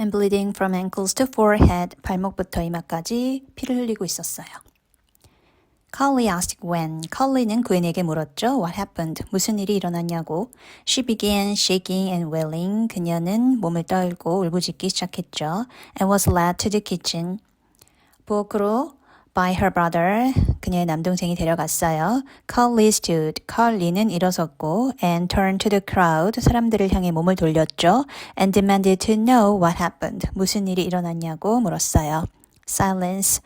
and bleeding from ankles to forehead. 발목부터 이마까지 피를 흘리고 있었어요. Carly asked when. Carly는 그에게 물었죠. What happened? 무슨 일이 일어났냐고. She began shaking and wailing. 그녀는 몸을 떨고 울부짖기 시작했죠. and was led to the kitchen. 부엌으로 by her brother. 그녀의 남동생이 데려갔어요. Carly stood. Carly는 일어섰고 and turned to the crowd. 사람들을 향해 몸을 돌렸죠. and demanded to know what happened. 무슨 일이 일어났냐고 물었어요. Silence.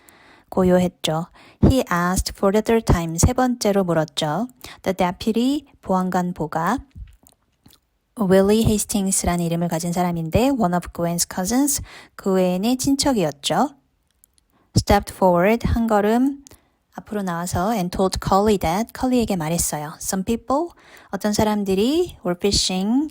고요했죠. He asked for the third time. 세 번째로 물었죠. The deputy, 보안관 보가 Willie Hastings라는 이름을 가진 사람인데 one of Gwen's cousins, 그웬의 친척이었죠. Stepped forward, 한 걸음 앞으로 나와서 and told Collie that, Collie에게 말했어요. Some people, 어떤 사람들이 were fishing,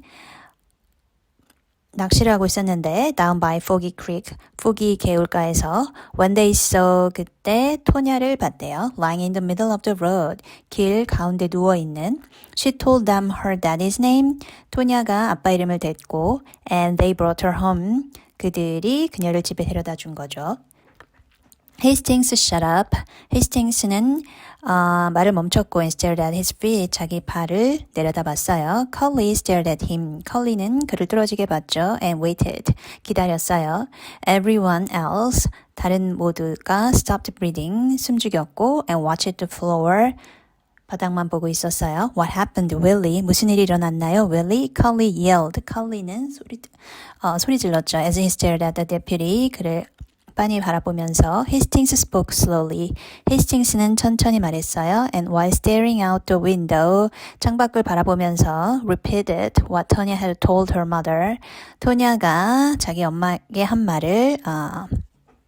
낚시를 하고 있었는데 down by Foggy Creek, 포기 개울가에서 when they saw 그때 토냐를 봤대요. lying in the middle of the road, 길 가운데 누워 있는. She told them her daddy's name. 토냐가 아빠 이름을 댔고 and they brought her home. 그들이 그녀를 집에 데려다 준 거죠. Hastings shut up. Hastings는 어, 말을 멈췄고 and stared at his feet. 자기 발을 내려다봤어요. Collie stared at him. Collie는 그를 뚫어지게 봤죠. and waited. 기다렸어요. Everyone else. 다른 모두가 stopped breathing. 숨죽였고 and watched the floor. 바닥만 보고 있었어요. What happened, Willie? 무슨 일이 일어났나요, Willie? Collie yelled. Collie는 소리, 어, 소리 질렀죠. As he stared at the deputy. 그를 빤히 바라보면서 Hastings spoke slowly. Hastings는 천천히 말했어요. And while staring out the window, 창밖을 바라보면서 repeated what Tonya had told her mother. 토냐가 자기 엄마에게 한 말을 어,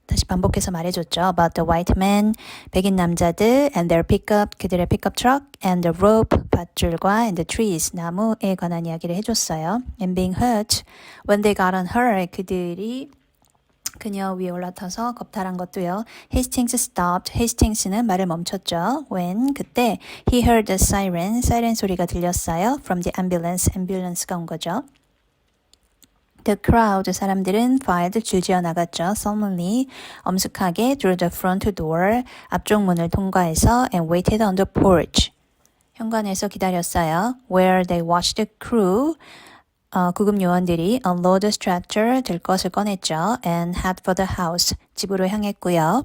다시 반복해서 말해줬죠. About the white men, 백인 남자들, and their pickup, 그들의 픽업 트럭, and the rope, 밧줄과, and the trees, 나무에 관한 이야기를 해줬어요. And being hurt, when they got on her, 그들이 그녀 위에 올라타서 겁탈한 것도요. Hastings stopped. Hastings는 말을 멈췄죠. When 그때 he heard the siren, 사이렌 소리가 들렸어요. From the ambulance, ambulance가 온 거죠. The crowd, 사람들은 filed 줄지어 나갔죠. Solemnly, 엄숙하게 through the front door, 앞쪽 문을 통과해서 and waited on the porch. 현관에서 기다렸어요. Where they watched the crew, 어, 구급 요원들이 unload the stretcher 들 것을 꺼냈죠. and head for the house. 집으로 향했고요.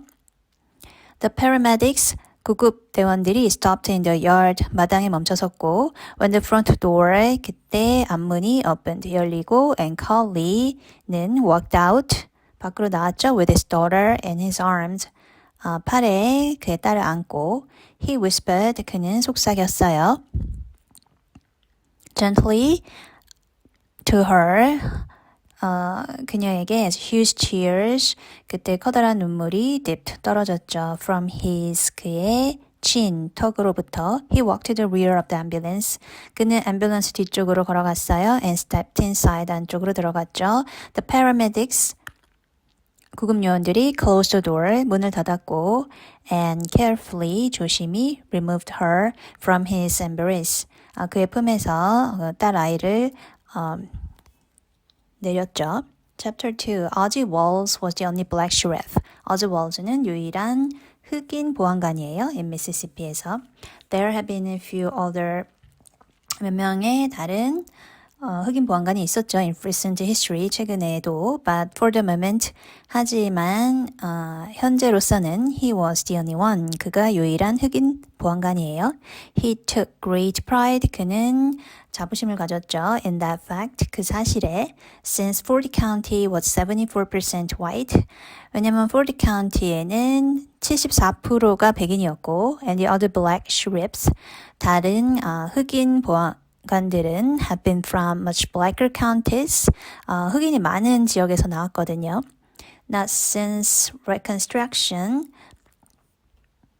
The paramedics 구급 대원들이 stopped in the yard 마당에 멈춰섰고 when the front door 그때 앞문이 opened 열리고 and Collie는 walked out 밖으로 나왔죠 with his daughter in his arms 어, 팔에 그의 딸을 안고 he whispered 그는 속삭였어요 gently to her. 어, 그녀에게 huge tears 그때 커다란 눈물이 dipped 떨어졌죠. from his 그의 친 턱으로부터 he walked to the rear of the ambulance. 그는 앰뷸런스 뒤쪽으로 걸어갔어요. and stepped inside 안쪽으로 들어갔죠. The paramedics 구급 요원들이 closed the door 문을 닫았고 and carefully 조심히 removed her from his embrace. 아, 그의 품에서 어, 딸 아이를 어, 내렸죠. Chapter 2 Ozzy Walls was the only black sheriff. Ozzy Walls는 유일한 흑인 보안관이에요. in Mississippi에서. There have been a few other 몇 명의 다른 어, 흑인 보안관이 있었죠. in recent history 최근에도 but for the moment 하지만 어, 현재로서는 he was the only one 그가 유일한 흑인 보안관이에요. He took great pride 그는 자부심을 가졌죠. in that fact 그 사실에 since Ford County was 74% white 왜냐면 Ford County에는 74%가 백인이었고 and the other black sheriffs 다른 어, 흑인 보안 관들은 have been from much blacker counties. 어, 흑인이 많은 지역에서 나왔거든요. Not since Reconstruction.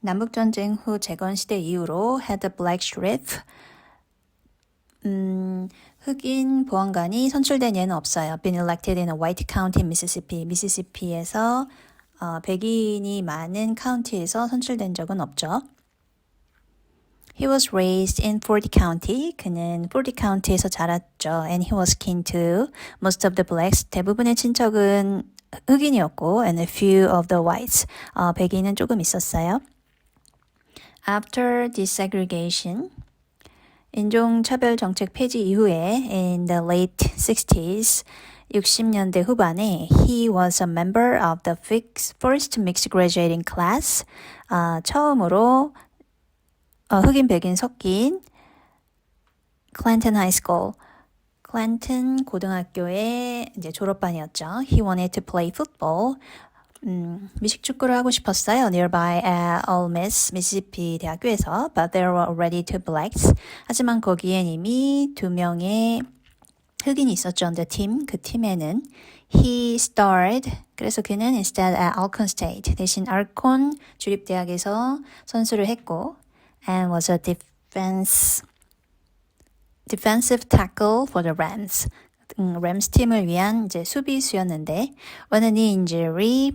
남북전쟁 후 재건 시대 이후로 had a black sheriff. 음, 흑인 보안관이 선출된 예는 없어요. Been elected in a white county Mississippi. 미시시피에서 어, 백인이 많은 카운티에서 선출된 적은 없죠. He was raised in Ford County. 그는 Ford County에서 자랐죠. And he was kin to most of the blacks. 대부분의 친척은 흑인이었고, and a few of the whites. 어, 백인은 조금 있었어요. After desegregation, 인종차별 정책 폐지 이후에 in the late 60s, 60년대 후반에 he was a member of the first mixed graduating class. 아, 처음으로 어, 흑인 백인 섞인 클랜턴 하이스쿨 클랜턴 고등학교의 이제 졸업반이었죠. He wanted to play football. 음, 미식축구를 하고 싶었어요. Nearby at Ole Miss, 미시시피 대학교에서. But there were already two blacks. 하지만 거기엔 이미 두 명의 흑인이 있었죠. On the team. 그 팀에는 he starred. 그래서 그는 instead at Alcorn State. 대신 알콘 주립대학에서 선수를 했고 and was a defense defensive tackle for the Rams. 음, 램스 팀을 위한 이제 수비수였는데 when a knee injury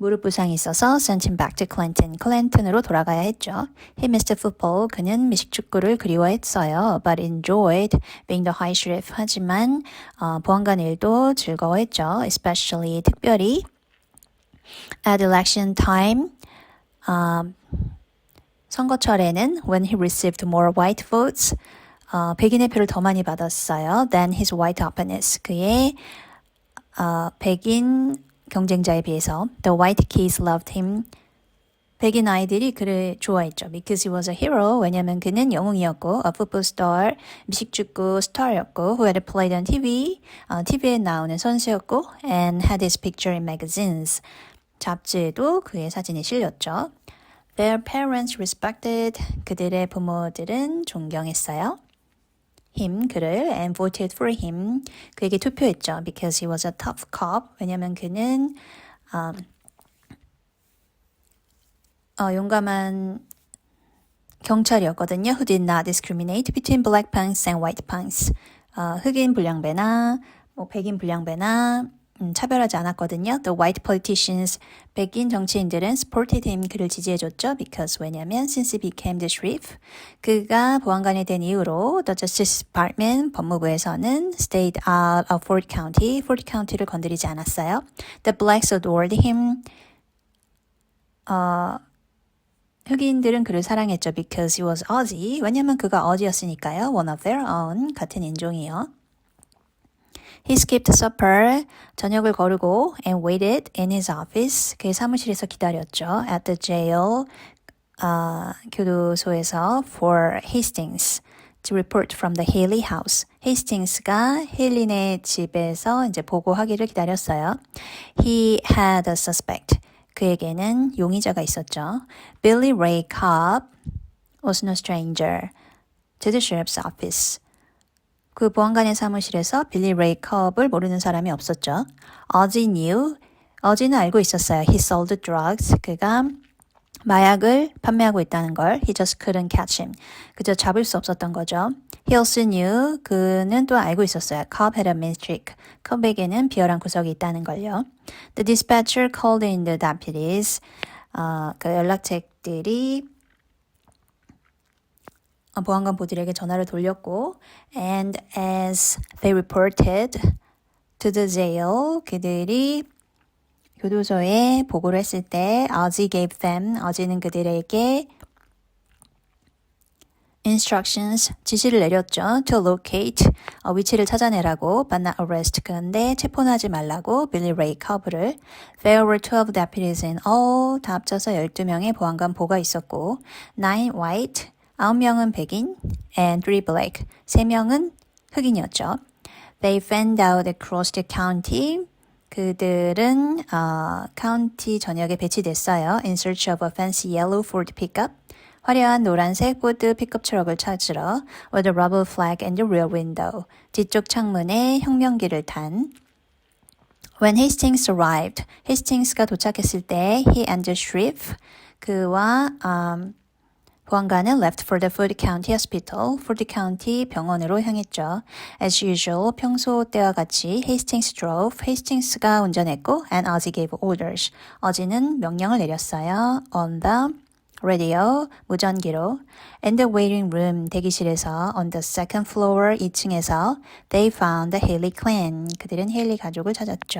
무릎 부상이 있어서 sent him back to Clinton. 클랜턴으로 돌아가야 했죠. He missed football. 그는 미식축구를 그리워했어요. But enjoyed being the high sheriff. 하지만 어, 보안관 일도 즐거워했죠. Especially 특별히 at election time. 어, 선거철에는 when he received more white votes. 어, 백인의 표를 더 많이 받았어요. than his white opponents. 그의 어, 백인 경쟁자에 비해서 the white kids loved him. 백인 아이들이 그를 좋아했죠. Because he was a hero. 왜냐면 그는 영웅이었고, a football star, 미식축구 스타였고, who had played on TV, 어, TV에 나오는 선수였고, and had his picture in magazines. 잡지에도 그의 사진이 실렸죠. Their parents respected. 그들의 부모들은 존경했어요. him 그를 and voted for him 그에게 투표했죠 because he was a tough cop 왜냐면 그는 음, 어, 용감한 경찰이었거든요 who did not discriminate between black punks and white punks 어, 흑인 불량배나 뭐 백인 불량배나 음, 차별하지 않았거든요. The white politicians, 백인 정치인들은 supported him, 그를 지지해줬죠. Because 왜냐면 since he became the sheriff, 그가 보안관이 된 이후로 the Justice Department, 법무부에서는 stayed out of Ford County, Ford County를 건드리지 않았어요. The blacks adored him. 어, 흑인들은 그를 사랑했죠. Because he was Aussie. 왜냐면 그가 어지였으니까요. One of their own, 같은 인종이요. He skipped supper. 저녁을 거르고 and waited in his office. 그의 사무실에서 기다렸죠. At the jail. 어, 교도소에서 for Hastings to report from the Haley house. 헤이스팅스가 헬린의 집에서 이제 보고하기를 기다렸어요. He had a suspect. 그에게는 용의자가 있었죠. Billy Ray Cobb was no stranger to the sheriff's office. 그 보안관의 사무실에서 빌리 레이 컵을 모르는 사람이 없었죠. 어지 knew. 어지는 알고 있었어요. He sold drugs. 그가 마약을 판매하고 있다는 걸. He just couldn't catch him. 그저 잡을 수 없었던 거죠. He also knew. 그는 또 알고 있었어요. Cobb had a streak. 컵에게는 비열한 구석이 있다는 걸요. The dispatcher called in the deputies. 어, 그 연락책들이 보안관 보들에게 전화를 돌렸고 and as they reported to the jail 그들이 교도소에 보고를 했을 때 Ozzy gave them 어지는 그들에게 instructions 지시를 내렸죠. to locate 어, 위치를 찾아내라고 but not arrest 그런데 체포는 하지 말라고 빌리 레이 커브를 there were 12 deputies in all 다 합쳐서 12명의 보안관 보가 있었고 9 white 9명은 백인 and 3 black 3명은 흑인이었죠. They fanned out across the county 그들은 어, 카운티 전역에 배치됐어요. In search of a fancy yellow Ford pickup. 화려한 노란색 포드 픽업 트럭을 찾으러 with a rubber flag in the rear window. 뒤쪽 창문에 혁명기를 탄 When Hastings arrived, Hastings가 도착했을 때 he and the sheriff 그와 um, 보안관은 left for the Ford County Hospital, Ford County 병원으로 향했죠. As usual, 평소 때와 같이 Hastings drove, Hastings가 운전했고, and Ozzy gave orders. 어지는 명령을 내렸어요. On the radio, 무전기로. In the waiting room, 대기실에서 on the second floor, 2층에서 they found Haley Clan. 그들은 헤일리 가족을 찾았죠.